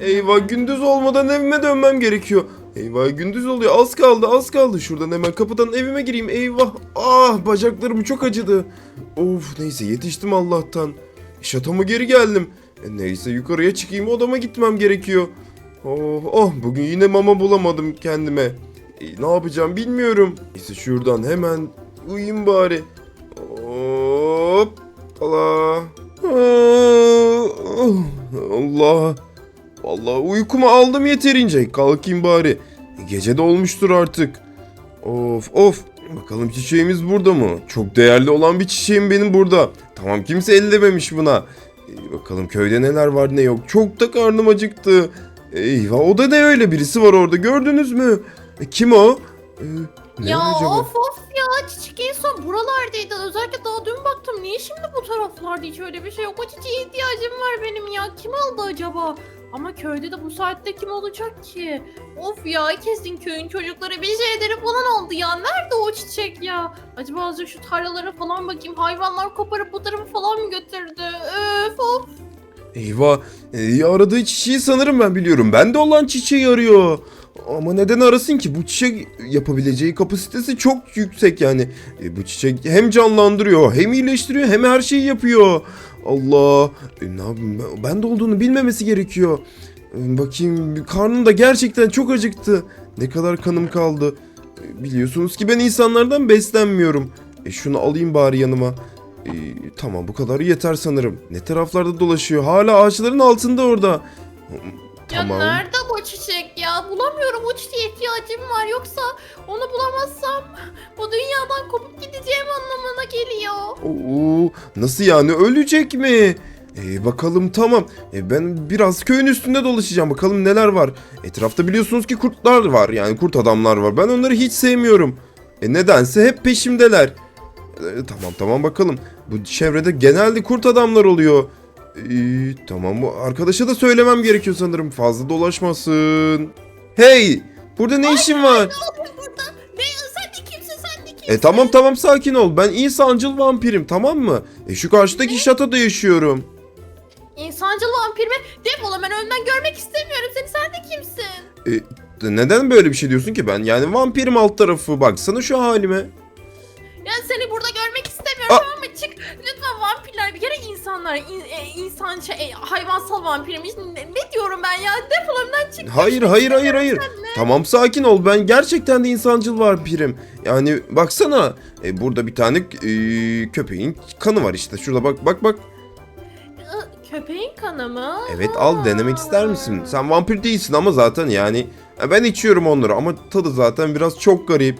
Eyvah gündüz olmadan evime dönmem gerekiyor. Eyvah gündüz oluyor az kaldı az kaldı. Şuradan hemen kapıdan evime gireyim eyvah. Ah bacaklarım çok acıdı. Of neyse yetiştim Allah'tan. Şatoma geri geldim. E, neyse yukarıya çıkayım odama gitmem gerekiyor. Oh oh bugün yine mama bulamadım kendime. E, ne yapacağım bilmiyorum. Neyse şuradan hemen uyuyayım bari. Hop. Allah. Allah. Vallahi uykumu aldım yeterince. Kalkayım bari. Gece de olmuştur artık. Of of. Bakalım çiçeğimiz burada mı? Çok değerli olan bir çiçeğim benim burada. Tamam kimse ellememiş buna. Ee, bakalım köyde neler var ne yok. Çok da karnım acıktı. Eyvah o da ne öyle birisi var orada gördünüz mü? E, kim o? Ee, ne ya acaba? of of ya çiçek en son buralardaydı. Özellikle daha dün baktım. Niye şimdi bu taraflarda hiç öyle bir şey yok? O çiçeğe ihtiyacım var benim ya. Kim aldı acaba? Ama köyde de bu saatte kim olacak ki? Of ya kesin köyün çocukları bir şeyleri falan oldu ya. Nerede o çiçek ya? Acaba azıcık şu tarlalara falan bakayım. Hayvanlar koparıp bu tarafa falan mı götürdü? Öf of. Eyvah. Ee, aradığı çiçeği sanırım ben biliyorum. Bende olan çiçeği arıyor. Ama neden arasın ki? Bu çiçek yapabileceği kapasitesi çok yüksek yani. E, bu çiçek hem canlandırıyor, hem iyileştiriyor, hem her şeyi yapıyor. Allah. E, ne yapayım? Ben- Bende olduğunu bilmemesi gerekiyor. E, bakayım. Karnım da gerçekten çok acıktı. Ne kadar kanım kaldı. E, biliyorsunuz ki ben insanlardan beslenmiyorum. E, şunu alayım bari yanıma. E, tamam bu kadar yeter sanırım. Ne taraflarda dolaşıyor? Hala ağaçların altında orada. Tamam. Ya nerede bu çiçek ya? Bulamıyorum o çiçeğe ihtiyacım var. Yoksa onu bulamazsam bu dünyadan kopup gideceğim anlamına geliyor. Oo, nasıl yani ölecek mi? E, bakalım tamam. E, ben biraz köyün üstünde dolaşacağım. Bakalım neler var. Etrafta biliyorsunuz ki kurtlar var. Yani kurt adamlar var. Ben onları hiç sevmiyorum. E, nedense hep peşimdeler. E, tamam tamam bakalım. Bu çevrede genelde kurt adamlar oluyor. E, tamam bu arkadaşa da söylemem gerekiyor sanırım. Fazla dolaşmasın. Hey! Burada ne işin var? Ne? Sen de kimsin sen de kimsin? E tamam tamam sakin ol. Ben insancıl vampirim tamam mı? E şu karşıdaki şatoda yaşıyorum. İnsancıl vampir mi? Defol hemen önden görmek istemiyorum seni. Sen de kimsin? E, neden böyle bir şey diyorsun ki ben? Yani vampirim alt tarafı. Baksana şu halime. Ya seni burada görmek istemiyorum Aa! tamam mı? Çık. Lütfen bir kere insanlar. in- e, insan şey, e, hayvansal vampirmiş. Ne, ne diyorum ben ya? Defol önden çık. Hayır hayır hayır hayır. Tamam sakin ol. Ben gerçekten de insancıl vampirim. Yani baksana. E, burada bir tane e, köpeğin kanı var işte. Şurada bak bak bak. Aa, Köpeğin kanı mı? Evet al denemek ister misin? Sen vampir değilsin ama zaten yani. E, Ben içiyorum onları ama tadı zaten biraz çok garip.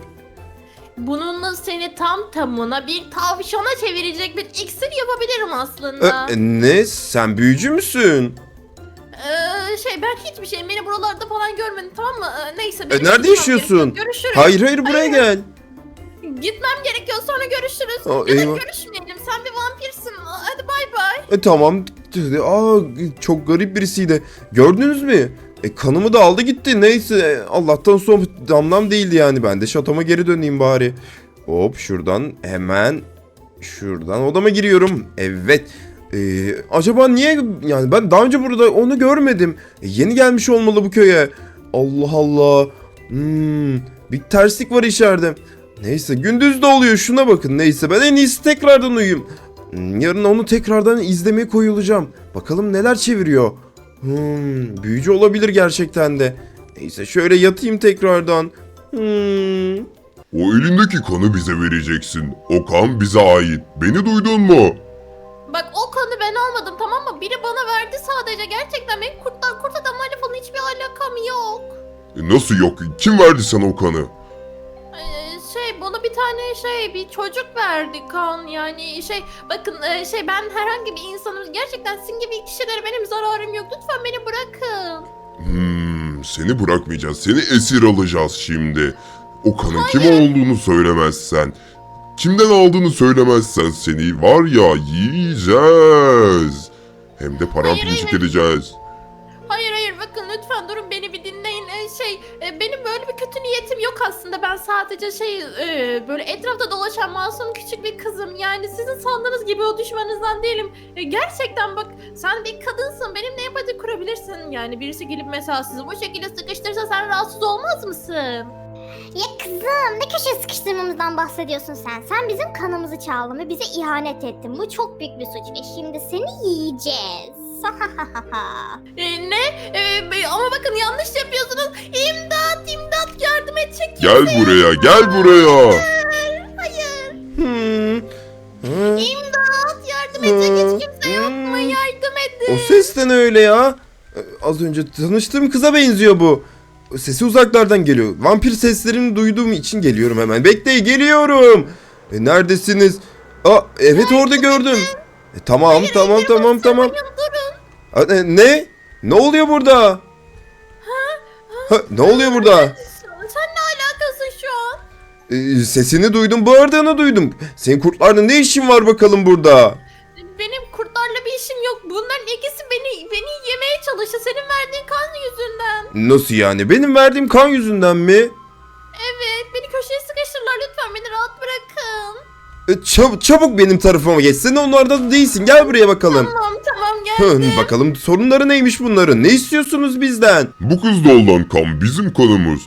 Bununla seni tam tamına bir tavşana çevirecek bir iksir yapabilirim aslında. e, ne? Sen büyücü müsün? Ee, şey ben hiçbir şey beni buralarda falan görmedim tamam mı? Ee, neyse. E, benim nerede gitmem yaşıyorsun? gerekiyor. Görüşürüz. Hayır hayır buraya gel. Gitmem gerekiyor sonra görüşürüz. Aa, ya da eyvah. görüşmeyelim sen bir vampirsin. Hadi bay bay. E tamam. Aa çok garip birisiydi. Gördünüz mü? E kanımı da aldı gitti. Neyse Allah'tan son damlam değildi yani. Ben de şatoma geri döneyim bari. Hop şuradan hemen şuradan odama giriyorum. Evet. E, acaba niye yani ben daha önce burada onu görmedim. E, yeni gelmiş olmalı bu köye. Allah Allah. Hmm, bir terslik var içeride. Neyse gündüz de oluyor şuna bakın. Neyse ben en iyisi tekrardan uyuyayım. Hmm, Yarın onu tekrardan izlemeye koyulacağım. Bakalım neler çeviriyor. Hmm, büyücü olabilir gerçekten de. Neyse şöyle yatayım tekrardan. Hmm. O elindeki kanı bize vereceksin. O kan bize ait. Beni duydun mu? Bak o kanı ben almadım tamam mı? Biri bana verdi sadece. Gerçekten benim kurtlar kurt adamlarla falan hiçbir alakam yok. E, Nasıl yok? Kim verdi sana o kanı? Bana bir tane şey bir çocuk verdi kan yani şey bakın e, şey ben herhangi bir insanım gerçekten sizin gibi kişilere benim zararım yok lütfen beni bırakın. Hmm, seni bırakmayacağız. Seni esir alacağız şimdi. O kanın kim olduğunu söylemezsen. Kimden aldığını söylemezsen seni var ya yiyeceğiz. Hem de hayır. edeceğiz. Niyetim yok aslında. Ben sadece şey e, böyle etrafta dolaşan masum küçük bir kızım. Yani sizin sandığınız gibi o düşmanınızdan değilim. E, gerçekten bak sen bir kadınsın. Benimle empati kurabilirsin. Yani birisi gelip mesela sizi bu şekilde sıkıştırsa sen rahatsız olmaz mısın? Ya kızım ne köşe sıkıştırmamızdan bahsediyorsun sen? Sen bizim kanımızı çaldın ve bize ihanet ettin. Bu çok büyük bir suç ve şimdi seni yiyeceğiz. E, ne? E, be- ama bakın yanlış yapıyorsunuz. İmdat imdat yardım edecek kimse Gel buraya gel buraya. Hmm. Ha, İmdat yardım edecek hiç kimse yok mu? hı. Yardım edin. O ses de ne öyle ya? Az önce tanıştığım kıza benziyor bu. Sesi uzaklardan geliyor. Vampir seslerini duyduğum için geliyorum hemen. Bekleyin geliyorum. E, neredesiniz? Aa, evet orada gördüm. E, tamam tamam tamam tamam. Durun. Ha, e, ne? Ne oluyor burada? Ha, ne oluyor burada? An? E, sesini duydum, bağırdığını duydum. Senin kurtlarla ne işin var bakalım burada? Benim kurtlarla bir işim yok. Bunların ikisi beni beni yemeye çalıştı. Senin verdiğin kan yüzünden. Nasıl yani? Benim verdiğim kan yüzünden mi? Evet, beni köşeye sıkıştırırlar. Lütfen beni rahat bırakın. E, çab- çabuk benim tarafıma geç. Sen onlardan değilsin. Gel buraya bakalım. Tamam, tamam Hı, gel. bakalım sorunları neymiş bunların? Ne istiyorsunuz bizden? Bu kızda olan kan bizim kanımız.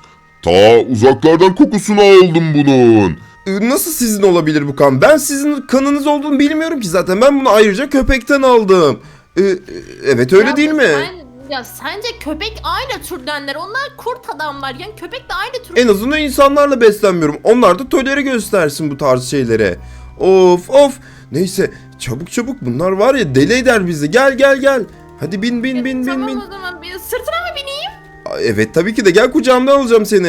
Ta uzaklardan kokusunu aldım bunun. E, Nasıl sizin olabilir bu kan? Ben sizin kanınız olduğunu bilmiyorum ki zaten. Ben bunu ayrıca köpekten aldım. E, e, evet öyle Ya değil mi? sen- ya sence köpek aynı türdenler. Onlar kurt adamlar. Yani köpek de aynı tür. En azından insanlarla beslenmiyorum. Onlar da tolere göstersin bu tarz şeylere. Of of. Neyse çabuk çabuk bunlar var ya deli eder bizi. Gel gel gel. Hadi bin bin bin bin tamam bin. o zaman bir sırtına mı bineyim? Evet tabii ki de gel kucağımdan alacağım seni.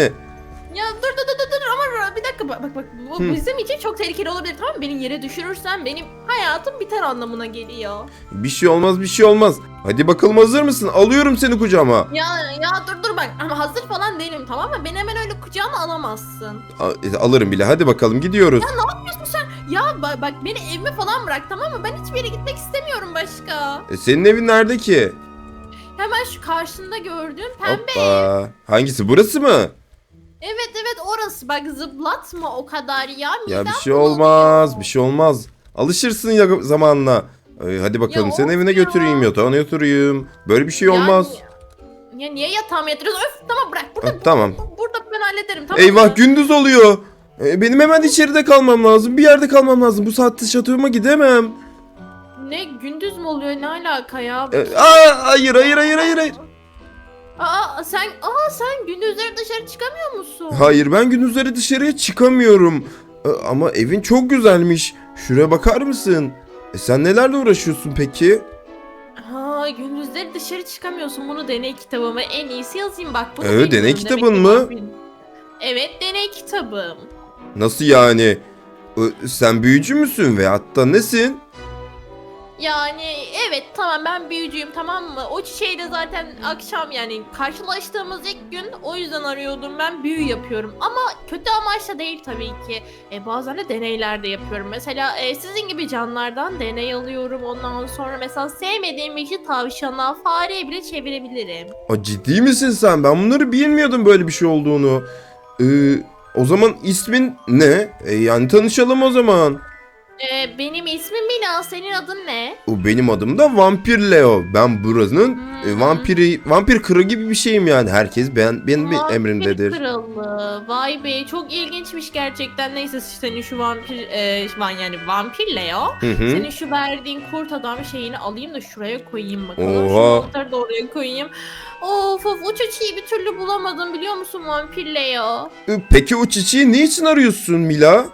Ya dur dur dur dur, ama bir dakika bak bak bak bu Hı. bizim için çok tehlikeli olabilir tamam mı? Beni yere düşürürsen benim hayatım biter anlamına geliyor. Bir şey olmaz bir şey olmaz. Hadi bakalım hazır mısın? Alıyorum seni kucağıma. Ya ya dur dur bak ama hazır falan değilim tamam mı? Beni hemen öyle kucağına alamazsın. A- e, alırım bile hadi bakalım gidiyoruz. Ne yapıyorsun sen? Ya bak, bak beni evime falan bırak tamam mı? Ben hiçbir yere gitmek istemiyorum başka. E, senin evin nerede ki? Hemen şu karşında gördüğün pembe. Hoppa. Hangisi burası mı? Evet evet orası bak zıplatma o kadar ya. Ya bir midem şey bulanıyor. olmaz bir şey olmaz. Alışırsın ya zamanla. Ee, hadi bakalım Ya seni evine ya. götüreyim yatağına götüreyim. Böyle bir şey Yani- olmaz. Ya niye yatağıma yatırıyorsun? Öf tamam bırak. Burada, Ha, tamam. burada ben hallederim tamam? Eyvah gündüz oluyor. Ee, benim hemen içeride kalmam lazım. Bir yerde kalmam lazım. Bu saatte şatoma gidemem. Ne gündüz mü oluyor ne alaka ya? Ee, aa, hayır hayır hayır hayır hayır. Aa sen aa sen gündüzleri dışarı çıkamıyor musun? Hayır ben gündüzleri dışarıya çıkamıyorum. Ee, ama evin çok güzelmiş. Şuraya bakar mısın? E, sen nelerle uğraşıyorsun peki? Ha gündüzleri dışarı çıkamıyorsun. Bunu deney kitabıma en iyisi yazayım bak. Bunu Ee, bilmiyorum deney demek kitabın ki mı? Evet deney kitabım. Nasıl yani? Ee, sen büyücü müsün ve hatta nesin? Yani evet tamam ben büyücüyüm tamam mı? O çiçeği de zaten akşam yani karşılaştığımız ilk gün o yüzden arıyordum ben büyü yapıyorum. Ama kötü amaçla değil tabii ki. E, bazen de deneyler de yapıyorum. Mesela e, sizin gibi canlardan deney alıyorum. Ondan sonra mesela sevmediğim şey tavşana, fareye bile çevirebilirim. Aa, ciddi misin sen? Ben bunları bilmiyordum böyle bir şey olduğunu. Ee, o zaman ismin ne? E, yani tanışalım o zaman. E, benim ismim Mila, senin adın ne? O benim adım da Vampir Leo. Ben buranın e, Hmm. vampiri, vampir kırı gibi bir şeyim yani. Herkes ben benim bir Vampir emrimdedir. kralı. Vay be çok ilginçmiş gerçekten. Neyse senin şu vampir e, yani vampir Leo. Hı hı. Senin şu verdiğin kurt adam şeyini alayım da şuraya koyayım bakalım. Şu Oha. mantarı da oraya koyayım. Of of o çiçeği bir türlü bulamadım biliyor musun vampir Leo? E, Peki o çiçeği ne için arıyorsun Mila?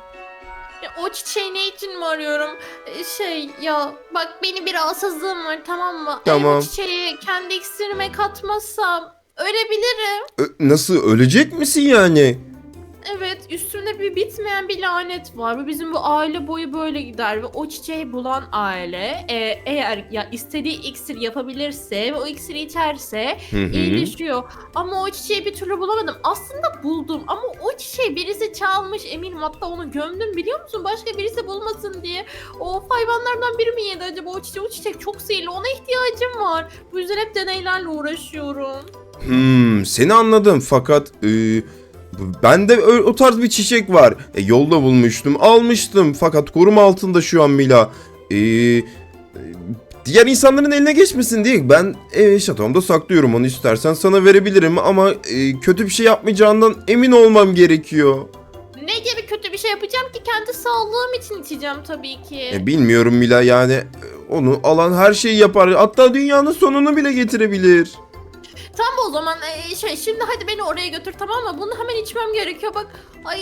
O çiçeği ne için mi arıyorum? E, Şey ya bak benim bir rahatsızlığım var tamam mı? Eğer Tamam. o çiçeği kendi iksirime katmazsam ölebilirim. E, nasıl ölecek misin yani? Evet üstünde bir bitmeyen bir lanet var. Bu bizim bu aile boyu böyle gider ve o çiçeği bulan aile e, eğer ya istediği iksir yapabilirse ve o iksiri içerse Hı hı. iyileşiyor. Ama o çiçeği bir türlü bulamadım. Aslında buldum ama o çiçeği birisi çalmış eminim hatta onu gömdüm biliyor musun? Başka birisi bulmasın diye. O hayvanlardan biri mi yedi acaba o çiçeği? O çiçek çok sihirli ona ihtiyacım var. Bu yüzden hep deneylerle uğraşıyorum. Hmm, seni anladım fakat e, bende ö- o tarz bir çiçek var. E, yolda bulmuştum, almıştım fakat koruma altında şu an Mila. E, e, diğer insanların eline geçmesin diye ben e, şatomda saklıyorum onu istersen sana verebilirim ama e, kötü bir şey yapmayacağından emin olmam gerekiyor. Ne gibi kötü bir şey yapacağım ki kendi sağlığım için içeceğim tabii ki. E, bilmiyorum Mila yani e, onu alan her şeyi yapar hatta dünyanın sonunu bile getirebilir. Tamam o zaman e, şey şimdi hadi beni oraya götür tamam mı? Bunu hemen içmem gerekiyor bak. Ay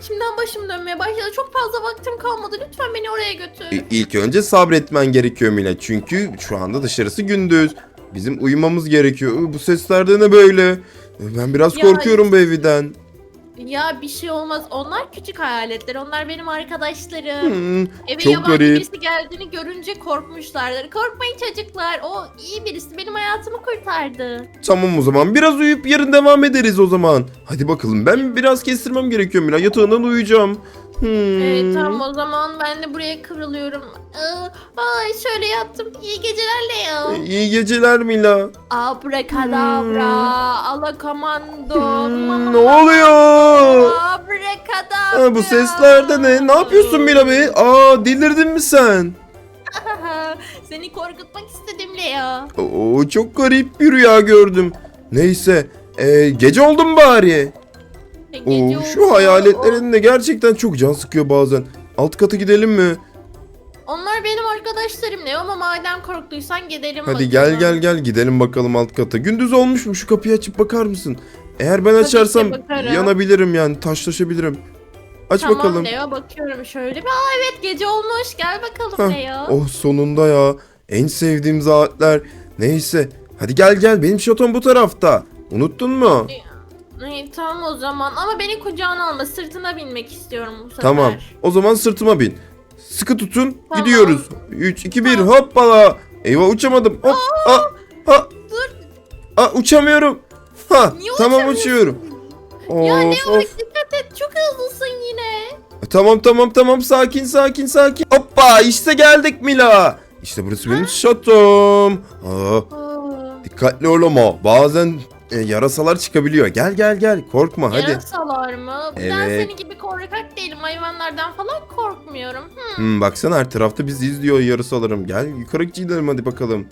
şimdiden başım dönmeye başladı. Çok fazla vaktim kalmadı. Lütfen beni oraya götür. E, İlk önce sabretmen gerekiyor Mila. Çünkü şu anda dışarısı gündüz. Bizim uyumamız gerekiyor. Bu sesler de ne böyle? E, Ben biraz Ya- korkuyorum bu evden. Ya bir şey olmaz. Onlar küçük hayaletler. Onlar benim arkadaşlarım. Hmm, Eve çok yabancı garip. birisi geldiğini görünce korkmuşlardır. Korkmayın çocuklar. O iyi birisi. Benim hayatımı kurtardı. Tamam o zaman. Biraz uyuyup yarın devam ederiz o zaman. Hadi bakalım. Ben biraz kestirmem gerekiyor Mila. Yatağından uyuyacağım. Hmm. Evet tamam o zaman ben de buraya kıvrılıyorum. Aa, ay şöyle yattım. İyi geceler Leo. İyi geceler Mila. Abrakadabra, alakamando. Hmm, ne oluyor? Abrakadabra. Ha, bu sesler de ne? Ne yapıyorsun Mila be? Aa delirdin mi sen? Seni korkutmak istedim Leo. Oo çok garip bir rüya gördüm. Neyse. E, gece oldu mu bari? Oo, şu hayaletlerin de gerçekten çok can sıkıyor bazen. Alt kata gidelim mi? Onlar benim arkadaşlarım Leo ama madem korktuysan gidelim Hadi bakalım. gel gel gel gidelim bakalım alt kata. Gündüz olmuş mu? Şu kapıyı açıp bakar mısın? Eğer ben ki açarsam bakarım. yanabilirim yani taşlaşabilirim. Aç Tamam bakalım. Leo bakıyorum şöyle. bir. Aa evet gece olmuş gel bakalım Hah, Leo. Oh sonunda ya. En sevdiğim saatler. Neyse. Hadi gel gel benim şatom bu tarafta. Unuttun mu? İyi, tamam o zaman ama beni kucağına alma sırtına binmek istiyorum bu sefer. Tamam. O zaman sırtıma bin. Sıkı tutun. Tamam. Gidiyoruz. 3 2 1 Tamam. hoppala. Eyvah uçamadım. Hop. Aa, ha. dur. Aa, uçamıyorum. Ha. Niye tamam uçamıyorsun? uçuyorum. Ya Of, Leo of. dikkat et çok hızlısın yine. Tamam tamam tamam sakin sakin sakin. Hoppa işte geldik Mila. İşte burası benim şatom. Aa, dikkatli ol ama bazen e, yarasalar çıkabiliyor. Gel gel gel korkma hadi. Yarasalar mı? Ben Evet. senin gibi korkak değilim. Hayvanlardan falan korkmuyorum. Hı. Hmm, baksana her tarafta bizi izliyor yarasalarım. Gel yukarı gidelim hadi bakalım.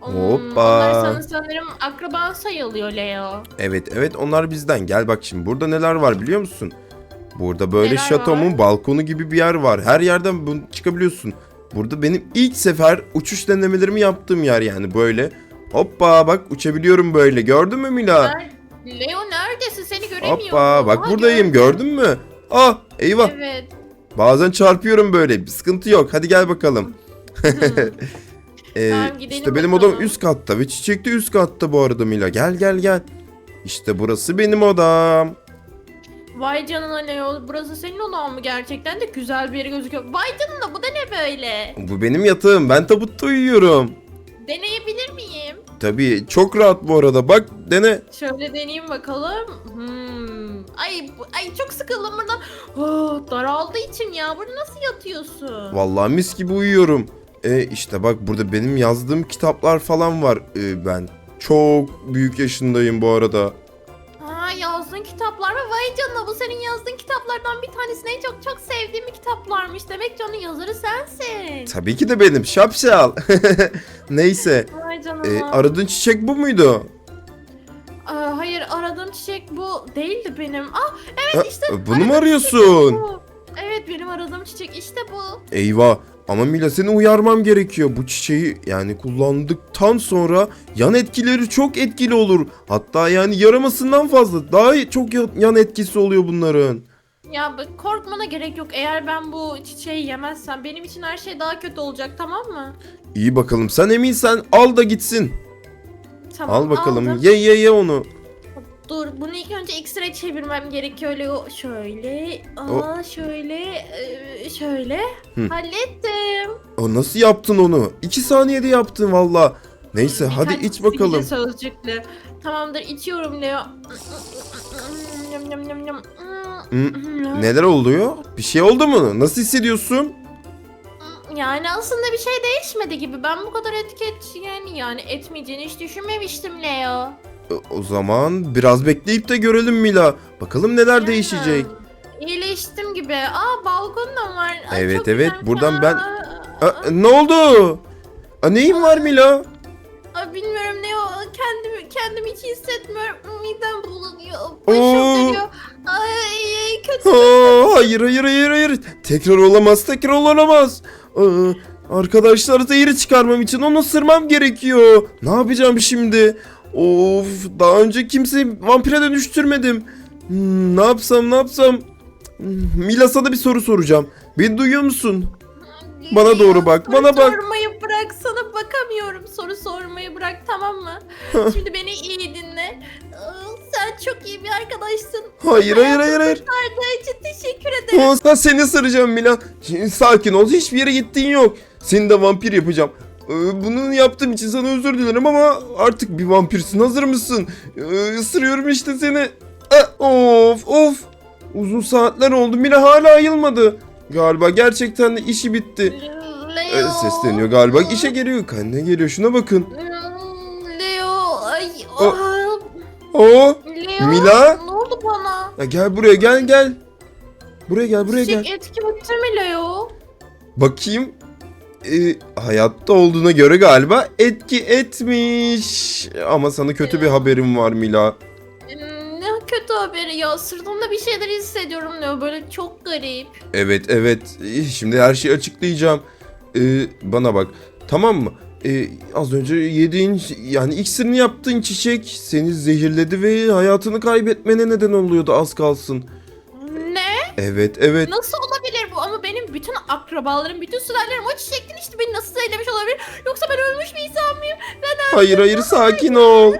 Hmm, Hoppa. Onlar sana sanırım akraban sayılıyor Leo. Evet evet onlar bizden. Gel bak şimdi burada neler var biliyor musun? Burada böyle Neler şatomun balkonu gibi bir yer var. Her yerden bunu çıkabiliyorsun. Burada benim ilk sefer uçuş denemelerimi yaptığım yer yani böyle. Hoppa bak uçabiliyorum böyle. Gördün mü Mila? Leo neredesin? Seni göremiyorum. Hoppa bak buradayım gördün mü? Ah eyvah Evet. bazen çarpıyorum böyle. Bir sıkıntı yok. Hadi gel bakalım. Ee, Tamam, işte benim bakalım. odam üst katta ve çiçek de üst katta bu arada Mila. Gel gel gel. İşte burası benim odam. Vay canına Leo. Burası senin odan mı gerçekten de güzel bir yere gözüküyor. Vay canına bu da ne böyle? Bu benim yatağım. Ben tabutta uyuyorum. Deneyebilir miyim? Tabii çok rahat bu arada. Bak dene. Şöyle deneyeyim bakalım. Hmm. Ay, bu- ay çok sıkıldım buradan. Oh, daraldı içim ya. Burada nasıl yatıyorsun? Vallahi mis gibi uyuyorum. E işte bak burada benim yazdığım kitaplar falan var. E, ben çok büyük yaşındayım bu arada. Yazdığın kitaplar mı? Vay canına bu senin yazdığın kitaplardan bir tanesi. Ne çok çok sevdiğim bir kitaplarmış. Demek ki onun yazarı sensin. Tabii ki de benim şapşal. Neyse. Vay canına. E, aradığın çiçek bu muydu? Aa, hayır aradığım çiçek bu değildi benim. Ah evet Ha, işte. bunu mu aradığım arıyorsun? bu. Evet benim aradığım çiçek işte bu. Eyvah. Ama Mila seni uyarmam gerekiyor. Bu çiçeği yani kullandıktan sonra yan etkileri çok etkili olur. Hatta yani yaramasından fazla. Daha çok ya- yan etkisi oluyor bunların. Ya bak, korkmana gerek yok. Eğer ben bu çiçeği yemezsem benim için her şey daha kötü olacak tamam mı? İyi bakalım. Sen eminsen al da gitsin. Tamam Al bakalım. aldım. Ye ye ye onu. Dur bunu ilk önce X-ray çevirmem gerekiyor Leo. Şöyle, aa şöyle, e, şöyle. Hı. Hallettim. O nasıl yaptın onu? 2 saniyede yaptın valla. Neyse hadi Birkaç iç bakalım. Sözcüklü. Tamamdır içiyorum Leo. Yum, yum, yum, yum. Hı, Neler oluyor? Bir şey oldu mu? Nasıl hissediyorsun? Yani aslında bir şey değişmedi gibi. Ben bu kadar etiket yani yani etmeyeceğini hiç düşünmemiştim Leo. E, O zaman biraz bekleyip de görelim Mila. Bakalım neler değişecek. İyileştim gibi. Aa balkon da var. Ay, Evet, çok evet, güzel. buradan ben- Aa, Aa, ne oldu? Aa, neyin var Mila? Aa, bilmiyorum ne o. Kendimi kendimi hiç hissetmiyorum. Midem bulanıyor. Oo. Başım dönüyor. Ay kötü. Aa, hayır hayır hayır hayır. Tekrar olamaz tekrar olamaz. Aa, arkadaşlar zehri çıkarmam için onu ısırmam gerekiyor. Ne yapacağım şimdi? Of daha önce kimseyi vampire dönüştürmedim. Hmm, ne yapsam ne yapsam? Hmm, Mila sana bir soru soracağım. Beni duyuyor musun? Bana doğru bak, Soru bana bak. sormayı bırak sana bakamıyorum. Soru sormayı bırak tamam mı? Şimdi beni iyi dinle. Sen çok iyi bir arkadaşsın. Hayır hayır hayır hayır. İçin teşekkür ederim. Aa, seni ısıracağım Mila. Şimdi sakin ol hiçbir yere gittiğin yok. Seni de vampir yapacağım. Ee, Bunu yaptığım için sana özür dilerim ama artık bir vampirsin. Hazır mısın? Ee, Isırıyorum işte seni. Ah, Of of. Uzun saatler oldu. Mila hala ayılmadı. Galiba gerçekten de işi bitti. Ee, Leo. Sesleniyor galiba. İşe geliyor. Kendine geliyor. Şuna bakın. Leo. Ay. O- ah, Oo. Leo. Mila? Ne oldu bana? Ya gel buraya gel gel. Buraya gel buraya gel. Çiçek etki bitti mi Leo? Bakayım. Ee, hayatta olduğuna göre galiba etki etmiş. Ama sana kötü bir haberim var Mila. Hmm, Ne kötü haberi ya. Sırtımda bir şeyler hissediyorum Leo. Böyle çok garip. Evet evet. Ee, Şimdi her şeyi açıklayacağım. Ee, bana bak. Tamam mı? Ee, az önce yediğin yani iksirini yaptığın çiçek seni zehirledi ve hayatını kaybetmene neden oluyordu az kalsın. Ne? Evet evet. Nasıl olabilir bu? Benim bütün akrabalarım, bütün sülalelerim o çiçekten işte beni nasıl zehirlemiş olabilir? Yoksa ben ölmüş bir insan mıyım? Ben Hayır hayır sakin ol.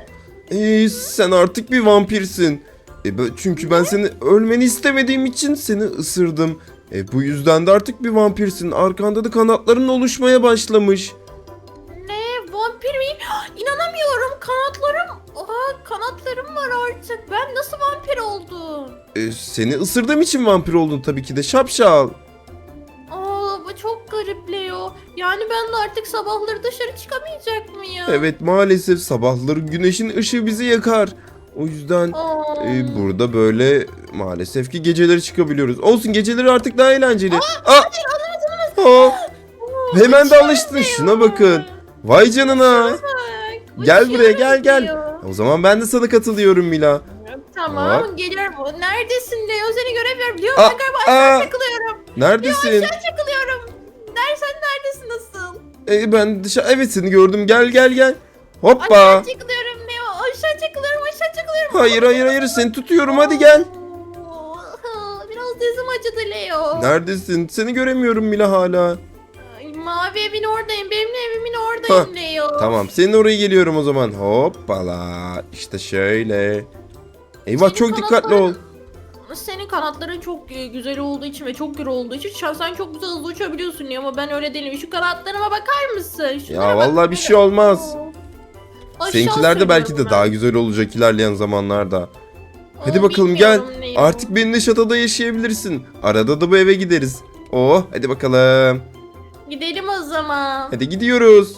Ee, sen artık bir vampirsin. E, çünkü ben seni ölmeni istemediğim için seni ısırdım. E, bu yüzden de artık bir vampirsin. Arkanda da kanatların oluşmaya başlamış. ne? Vampir miyim? İnanamıyorum. Kanatlarım. Oha kanatlarım var artık. Ben nasıl vampir oldum? E, seni ısırdığım için vampir oldun tabii ki de şapşal. Aa garip Leo. Yani ben de artık sabahları dışarı çıkamayacak mıyım? Evet maalesef sabahları güneşin ışığı bizi yakar. O yüzden Aa, e, burada böyle maalesef ki geceleri çıkabiliyoruz. Olsun geceleri artık daha eğlenceli. Aa, Aa, hemen de alıştın. Şuna bakın. Vay canına. Bak, Gel işe buraya, gel, gel. O zaman ben de sana katılıyorum Mila. Tamam Hop. geliyorum. Neredesin Leo? Seni göremiyorum. Leo Aa, ben galiba aşağı aa. takılıyorum. Neredesin? Aşağı takılıyorum. E, ben dışarı evet seni gördüm. Gel gel gel. Hoppa. Aşağı takılıyorum Leo. Aşağı takılıyorum aşağı takılıyorum. Hayır hayır hayır seni tutuyorum hadi gel. Oo, Biraz dizim acıdı Leo. Neredesin? Seni göremiyorum Mila hala. Ay, Mavi evin oradayım. Benim evimin oradayım Leo. Tamam senin oraya geliyorum o zaman. Hoppala. İşte şöyle. Eyvah Senin çok dikkatli ol. kanatların- kanatların çok e, güzel olduğu için ve çok gür olduğu için şu an sen çok güzel hızlı uçabiliyorsun ya ama ben öyle değilim. Şu kanatlarıma bakar mısın? Şunlara Ya bak vallahi bir şey olmaz. Aşağı Seninkiler de belki de sürüyorum daha ben. güzel olacak ilerleyen zamanlarda. Hadi Oo, bakalım gel. Leo. Artık benimle şatoda yaşayabilirsin. Arada da bu eve gideriz. Oh hadi bakalım. Gidelim o zaman. Hadi gidiyoruz.